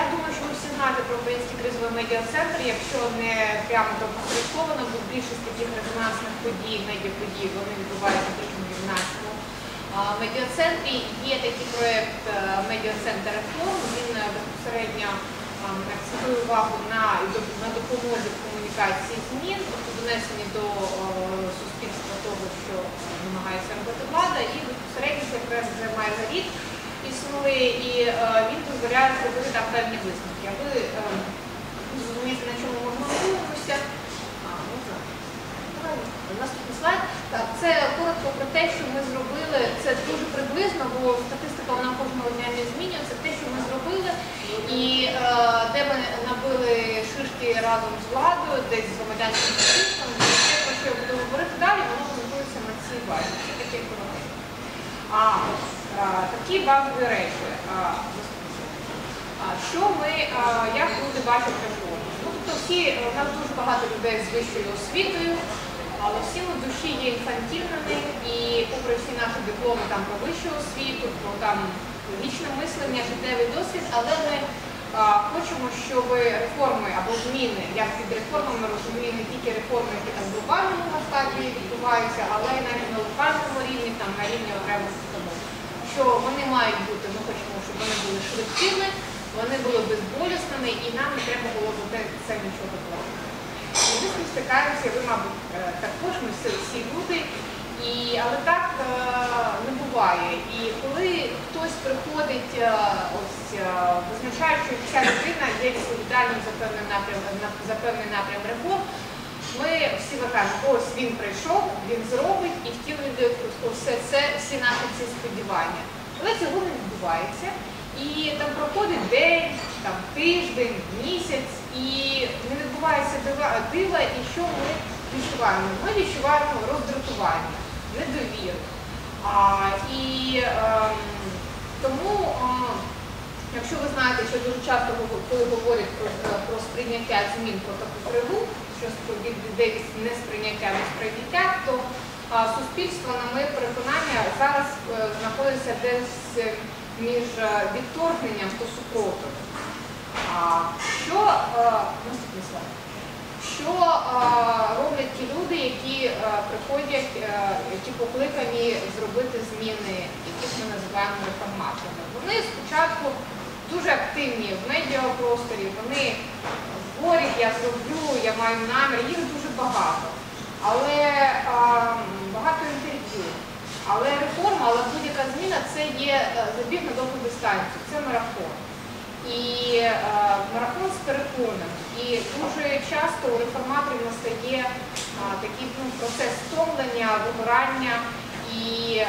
Я думаю, що ви всі знаєте про Український кризовий медіа-центр, якщо не прямо то посередковано, бо більшість таких резонансних подій, медіаподій, вони відбуваються тільки в Гімнастику. Медіа-центрі є такий проєкт е, Медіа-центр реформ. Він е, безпосередньо акцентує увагу на, на допомозі в комунікації змін, тобто донесенні до е, суспільства того, що намагається робити влада, і безпосередньо цей проєкт вже майже рік існує, і е, він дозволяє зробити там певні висновки. А ви е, зрозумієте, на чому ми ґрунтуємося. А, ну так. Наступний слайд. Так, це коротко про те, що ми зробили. Це дуже приблизно, бо статистика вона кожного дня не змінюється. Те, що ми зробили, і е, де ми набили шишки разом з владою, десь з громадянським суспільством, те, про що я буду говорити далі, воно ґрунтується на цій базі. Це таке коротке. А, а, такі базові речі. А, що ми, як люди бачать реформу? Ну, тобто всі, у нас дуже багато людей з вищою освітою, але всі в душі є інфантільними і попри всі наші дипломи там про вищу освіту, про там логічне мислення, життєвий досвід, але ми а, хочемо, щоб реформи або зміни, як під реформами розумію не тільки реформи, які там в глобальному масштабі відбуваються, але й навіть на локальному рівні, там на рівні окремих установ. Що вони мають бути, ми хочемо, щоб вони були швидкими, вони були безболісними і нам не треба було за це нічого платити. Ми з стикаємося, ви, мабуть, е, також, ми всі, всі люди. І, але так е, не буває. І коли хтось приходить, е, ось визначає, що ця людина є відповідальним за певний напрям за певний напрям реформ, ми всі кажемо, ось він прийшов, він зробить і втілює все це, всі наші ці сподівання. Але цього не відбувається. І там проходить день, там тиждень, місяць, і не відбувається дива, дива, і що ми відчуваємо? Ми відчуваємо роздратування, недовіру. А, і ем, тому, е, якщо ви знаєте, що дуже часто коли говорять про, е, про сприйняття змін про таку криву, що від людей від несприйняття до сприйняття, то а, суспільство, на моє переконання, зараз е, знаходиться десь е, між е, відторгненням та супротивом. Що е. Що е, роблять ті люди, які приходять, які покликані зробити зміни, яких ми називаємо реформаторами? Вони спочатку дуже активні в медіапросторі, вони говорять, я зроблю, я маю намір, їх дуже багато. Але багато інтерв'ю. Але реформа, але будь-яка зміна це є е, забіг на довгу дистанцію, це марафон. І е, марафон з перепоном. І дуже часто у реформаторів настає е, такий ну, процес стомлення, вигорання. І е,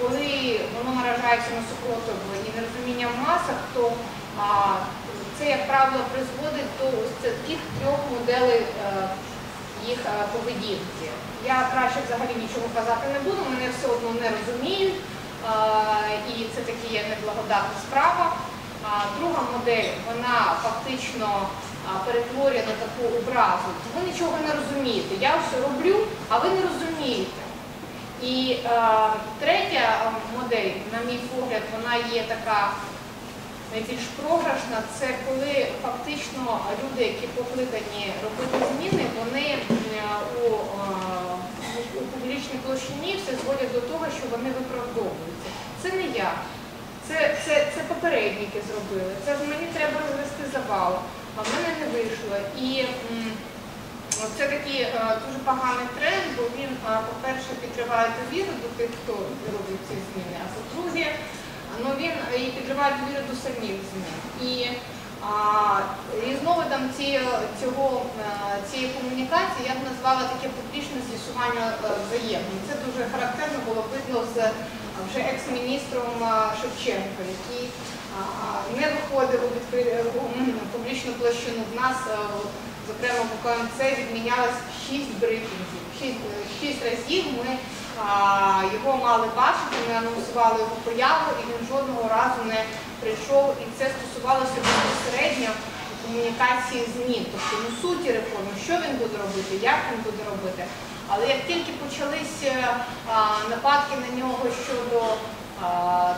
коли воно наражається на супротив і нерозуміння в масах, то е, це, як правило, призводить до ось таких трьох моделей е, їх е, поведінки. Я краще взагалі нічого казати не буду, мене все одно не розуміють, е, і це таки є неблагодатна справа. Друга модель, вона фактично перетворює на таку образу. Ви нічого не розумієте. Я все роблю, а ви не розумієте. І е, третя модель, на мій погляд, вона є така найбільш програшна. Це коли фактично люди, які покликані робити зміни, вони у, е, у публічній площині все зводять до того, що вони виправдовуються. Це не я. Це, це, це попередники зробили. Це мені треба розвести завал, а в мене не вийшло. І це такий е, дуже поганий тренд, бо він, е, по-перше, підриває довіру до тих, хто робить ці зміни, а по-друге, ну, він і підриває довіру до самих змін. І, знову цього, е, цієї комунікації я б назвала таке публічне з'ясування е, взаємин. Це дуже характерно було видно з е, вже екс-міністром е, Шевченко, який не виходив у публічну площину. В нас, е, зокрема, в КМЦ відмінялось шість брифінгів. Шість, е, шість разів ми а, його мали бачити, ми анонсували його появу, і він жодного разу не прийшов. І це стосувалося безпосередньо комунікації змін, тобто ну, суті реформи, що він буде робити, як він буде робити. Але як тільки почались е, а, нападки на нього щодо а,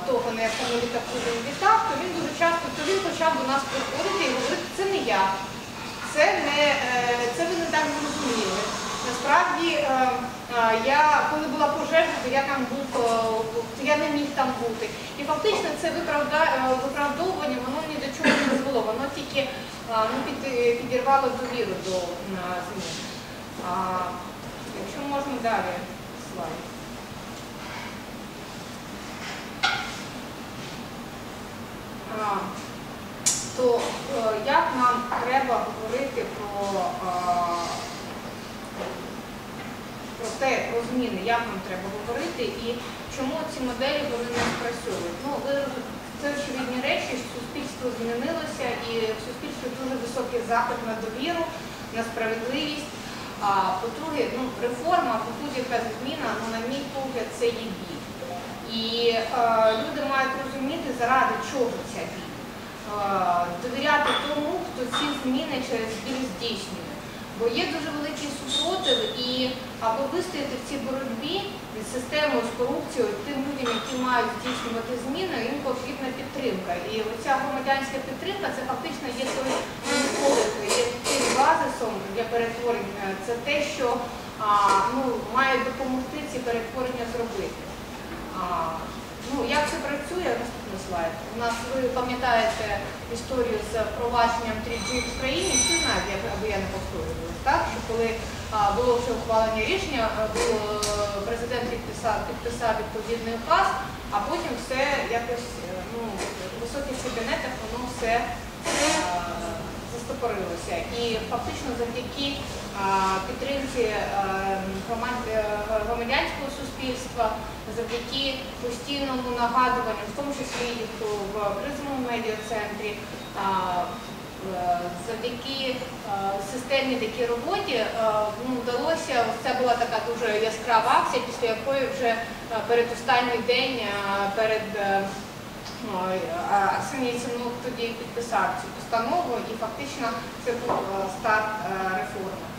того, на якому літаку він літав, то він дуже часто то він почав до нас приходити і говорити, це не я, це не е, це ви не так зрозуміли. Насправді, е, е, я коли була пожежа, то я там був, я не міг там бути. І фактично це виправдовування, воно ні до чого не звело, воно тільки ну, під, підірвало довіру до змін. Якщо можна далі слайд. То як нам треба говорити про, про те, про зміни, як нам треба говорити і чому ці моделі вони не спрацьовують? Ну, це очевидні речі, суспільство змінилося і в суспільстві дуже високий запит на довіру, на справедливість. А по-друге, ну, реформа, будь-яка зміна, ну, на мій погляд, це є біль. І е, люди мають розуміти, заради чого ця біль. Е, довіряти тому, хто ці зміни через біль здійснює. Бо є дуже великий супротив, і аби вистояти в цій боротьбі з системою, з корупцією, тим людям, які мають здійснювати зміни, їм потрібна підтримка. І оця громадянська підтримка це фактично є той є тим базисом для перетворення. Це те, що а, ну, має допомогти ці перетворення зробити. А, ну, як це працює? Наступний слайд. У нас ви пам'ятаєте історію з впровадженням 3G в Україні, всі знають, аби я не повторювалася, так? Що коли а, було вже ухвалення рішення, було, президент підписав, підписав відповідний указ, а потім все якось е, ну, в високих кабінетах воно все е, застопорилося. І фактично завдяки а, підтримці е, е, громадянського суспільства, завдяки постійному нагадуванню, в тому числі і в кризовому медіа-центрі, е, завдяки е, системній такій роботі е, ну, вдалося, це була така дуже яскрава акція, після якої вже перед останній день, перед Яценюк тоді підписав цю постанову і фактично це був старт реформи.